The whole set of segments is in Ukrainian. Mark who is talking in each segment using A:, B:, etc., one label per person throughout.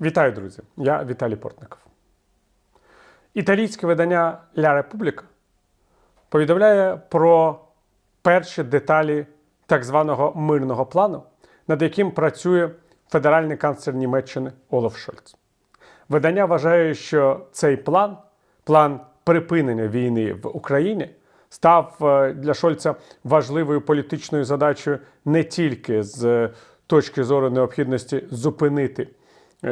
A: Вітаю, друзі! Я Віталій Портников. Італійське видання Ля Републіка повідомляє про перші деталі так званого мирного плану, над яким працює федеральний канцлер Німеччини Олаф Шольц. Видання вважає, що цей план, план припинення війни в Україні, став е, для Шольца важливою політичною задачею не тільки з точки зору необхідності зупинити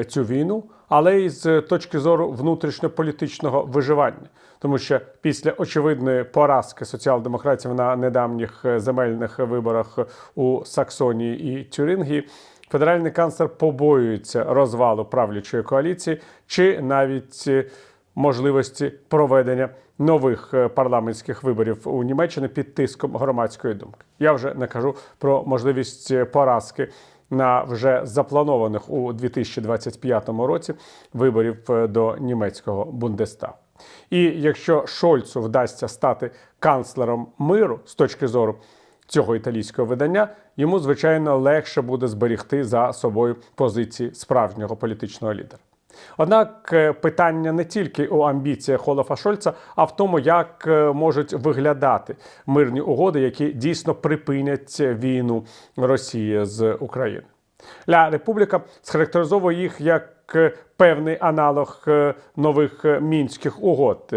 A: цю війну, але й з точки зору внутрішньополітичного виживання. Тому що після очевидної поразки соціал-демократів на недавніх е, земельних виборах у Саксонії і Тюрингії, федеральний канцлер побоюється розвалу правлячої коаліції чи навіть е, можливості проведення нових е, парламентських виборів у Німеччині під тиском громадської думки. Я вже не кажу про можливість е, поразки на вже запланованих у 2025 році виборів е, до німецького Бундестагу. І якщо Шольцу вдасться стати канцлером миру з точки зору цього італійського видання, йому звичайно легше буде зберігти за собою позиції справжнього політичного лідера. Однак е, питання не тільки у амбіціях Олафа Шольца, а в тому, як е, можуть виглядати мирні угоди, які дійсно припинять війну Росії з України. Ля Републіка схарактеризовує їх як е, певний аналог нових мінських угод,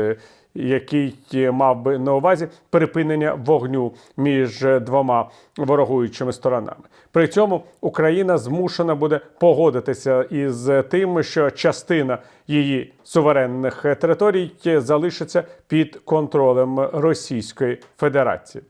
A: який е, мав би на увазі припинення вогню між е, двома ворогуючими сторонами. При цьому Україна змушена буде погодитися із тим, що частина її суверенних е, територій залишиться під контролем Російської Федерації.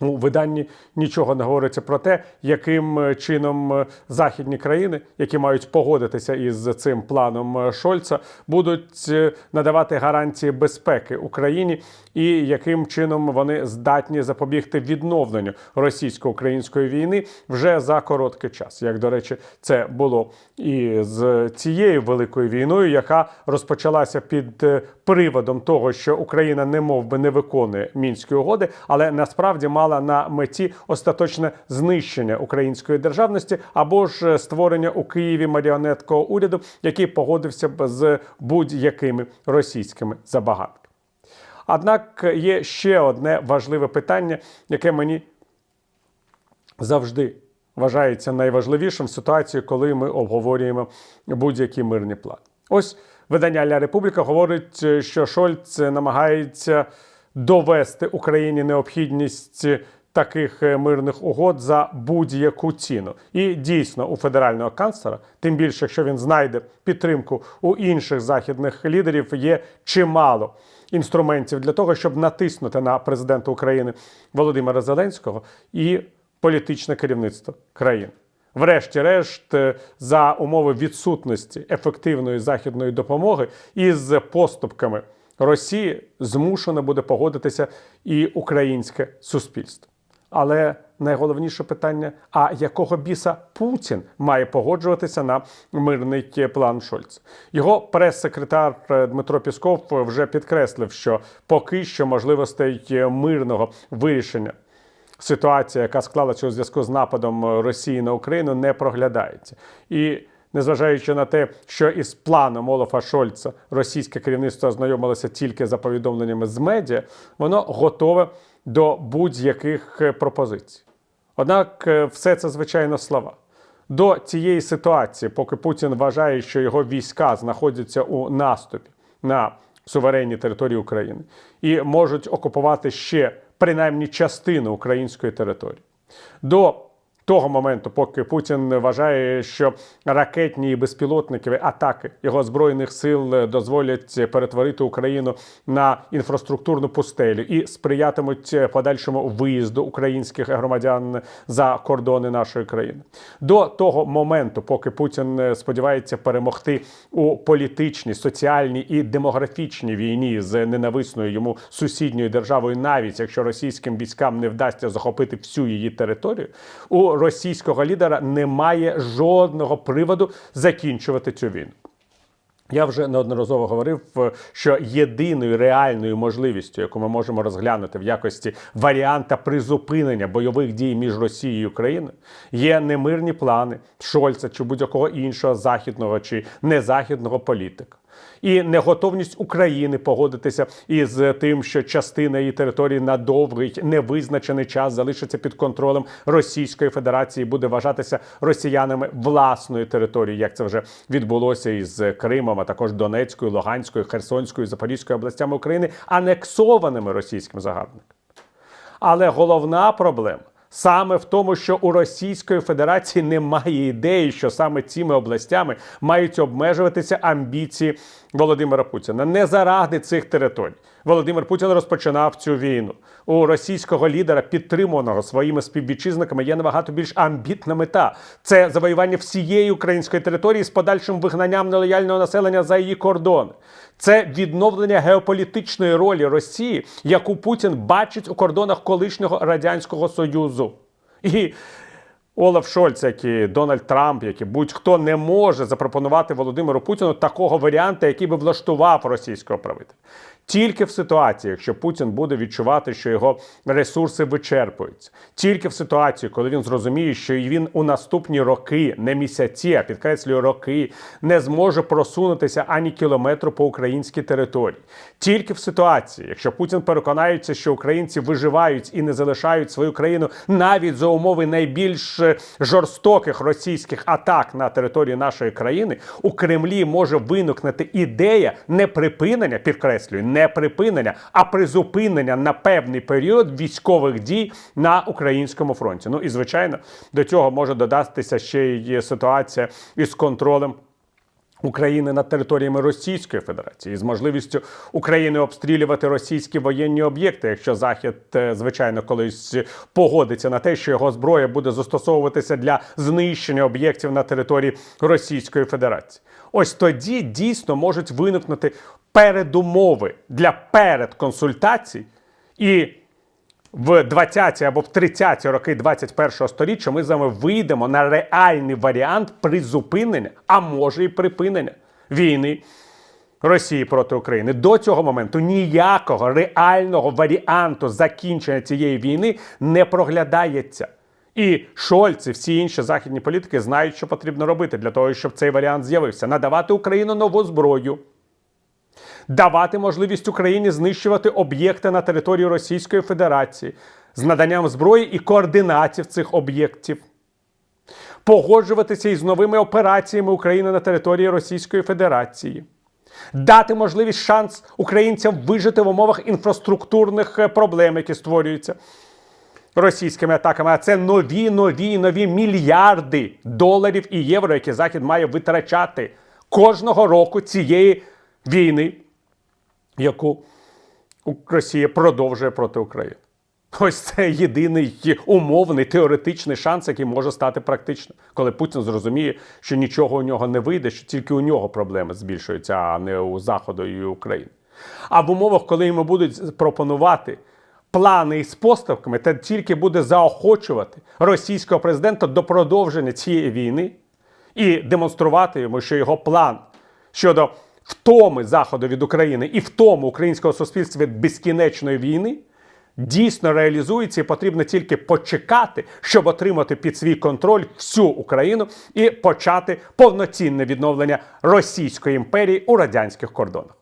A: У виданні нічого не говориться про те, яким е, чином е, західні країни, які мають погодитися із цим планом е, Шольца, будуть надавати гарантії безпеки Україні, і яким чином вони здатні запобігти відновленню російсько-української війни вже за короткий час. Як до речі, це було і з цією великою війною, яка розпочалася під приводом того, що Україна не мов би не виконує мінські угоди, але насправді мала на меті остаточне знищення української державності або ж е, створення у Києві маріонеткового уряду, який погодився б з будь-якими російськими забаганками. Однак є ще одне важливе питання, яке мені завжди вважається найважливішим в ситуації, коли ми обговорюємо будь-які мирні плани. Ось видання Ля Републіка говорить, е, що Шольц намагається довести Україні необхідність таких е, мирних угод за будь-яку ціну. І дійсно у федерального канцлера, тим більше, якщо він знайде підтримку у інших західних лідерів, є чимало інструментів для того, щоб натиснути на президента України Володимира Зеленського і політичне керівництво країни. Врешті-решт, е, за умови відсутності ефективної західної допомоги із поступками Росії змушено буде погодитися і українське суспільство. Але найголовніше питання: а якого біса Путін має погоджуватися на мирний план Шольца? Його прес-секретар Дмитро Пісков вже підкреслив, що поки що можливостей мирного вирішення ситуація, яка склалася у зв'язку з нападом Росії на Україну, не проглядається. І незважаючи на те, що із планом Олафа Шольца російське керівництво ознайомилося тільки за повідомленнями з медіа, воно готове до будь-яких е, пропозицій. Однак, е, все це звичайно слова. До цієї ситуації, поки Путін вважає, що його війська знаходяться у наступі на суверенній території України і можуть окупувати ще принаймні частину української території. До того моменту, поки Путін вважає, що ракетні і безпілотникові атаки його збройних сил дозволять перетворити Україну на інфраструктурну пустелю і сприятимуть подальшому виїзду українських громадян за кордони нашої країни. До того моменту, поки Путін сподівається перемогти у політичній, соціальній і демографічній війні з ненависною йому сусідньою державою, навіть якщо російським військам не вдасться захопити всю її територію, у російського лідера немає жодного приводу закінчувати цю війну. Я вже неодноразово говорив, е, що єдиною реальною можливістю, яку ми можемо розглянути в якості варіанта призупинення бойових дій між Росією і Україною, є не мирні плани Шольца чи будь-якого іншого західного чи незахідного політика. І неготовність України погодитися із тим, що частина її території на довгий невизначений час залишиться під контролем Російської Федерації, буде вважатися росіянами власною територією, як це вже відбулося із Кримом, а також Донецькою, Луганською, Херсонською, Запорізькою областями України, анексованими російським загарбником. Але головна проблема саме в тому, що у Російської Федерації немає ідеї, що саме цими областями мають обмежуватися амбіції Володимира Путіна. Не заради цих територій. Володимир Путін розпочинав цю війну. У російського лідера, підтримуваного своїми співвітчизниками, є набагато більш амбітна мета. Це завоювання всієї української території з подальшим вигнанням нелояльного населення за її кордони. Це відновлення геополітичної ролі Росії, яку Путін бачить у кордонах колишнього радянського союзу. І Олаф Шольц, як і Дональд Трамп, як і будь-хто не може запропонувати Володимиру Путіну такого варіанту, який би влаштував російського правителя. Тільки в ситуації, якщо Путін буде відчувати, що його ресурси вичерпуються, тільки в ситуації, коли він зрозуміє, що він у наступні роки, не місяці, а підкреслюю роки, не зможе просунутися ані кілометру по українській території, тільки в ситуації, якщо Путін переконається, що українці виживають і не залишають свою країну навіть за умови найбільш е, жорстоких російських атак на території нашої країни, у Кремлі може виникнути ідея не припинення, підкреслюю, не припинення, а призупинення на певний період військових дій на українському фронті. Ну і звичайно, до цього може додатися ще й ситуація із контролем. України над територіями Російської Федерації з можливістю України обстрілювати російські воєнні об'єкти, якщо Захід, е, звичайно, колись погодиться на те, що його зброя буде застосовуватися для знищення об'єктів на території Російської Федерації. Ось тоді дійсно можуть виникнути передумови для передконсультацій і в 20-ті або в 30-ті роки 21-го сторіччя ми з вами вийдемо на реальний варіант призупинення, а може і припинення війни Росії проти України. До цього моменту ніякого реального варіанту закінчення цієї війни не проглядається. І Шольц і всі інші західні політики знають, що потрібно робити для того, щоб цей варіант з'явився: надавати Україну нову зброю давати можливість Україні знищувати об'єкти на території Російської Федерації з наданням зброї і координатів цих об'єктів, погоджуватися із новими операціями України на території Російської Федерації. Дати можливість шанс українцям вижити в умовах інфраструктурних е, проблем, які створюються російськими атаками. А це нові, нові, нові мільярди доларів і євро, які Захід має витрачати кожного року цієї війни яку Росія продовжує проти України. Ось це єдиний умовний теоретичний шанс, який може стати практичним, коли Путін зрозуміє, що нічого у нього не вийде, що тільки у нього проблеми збільшуються, а не у Заходу і України. А в умовах, коли йому будуть пропонувати плани із поставками, це тільки буде заохочувати російського президента до продовження цієї війни і демонструвати йому, що його план щодо втоми Заходу від України і втому українського суспільства від безкінечної війни дійсно реалізується і потрібно тільки почекати, щоб отримати під свій контроль всю Україну і почати повноцінне відновлення Російської імперії у радянських кордонах.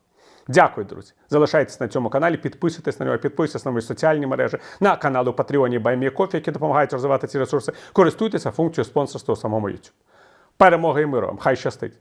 A: Дякую, друзі. Залишайтесь на цьому каналі, підписуйтесь на нього, підписуйтесь на мої соціальні мережі, на канали Патреоні Баймієкофі, які допомагають розвивати ці ресурси. Користуйтеся функцією спонсорства у самому YouTube. Перемоги і миру! Хай щастить!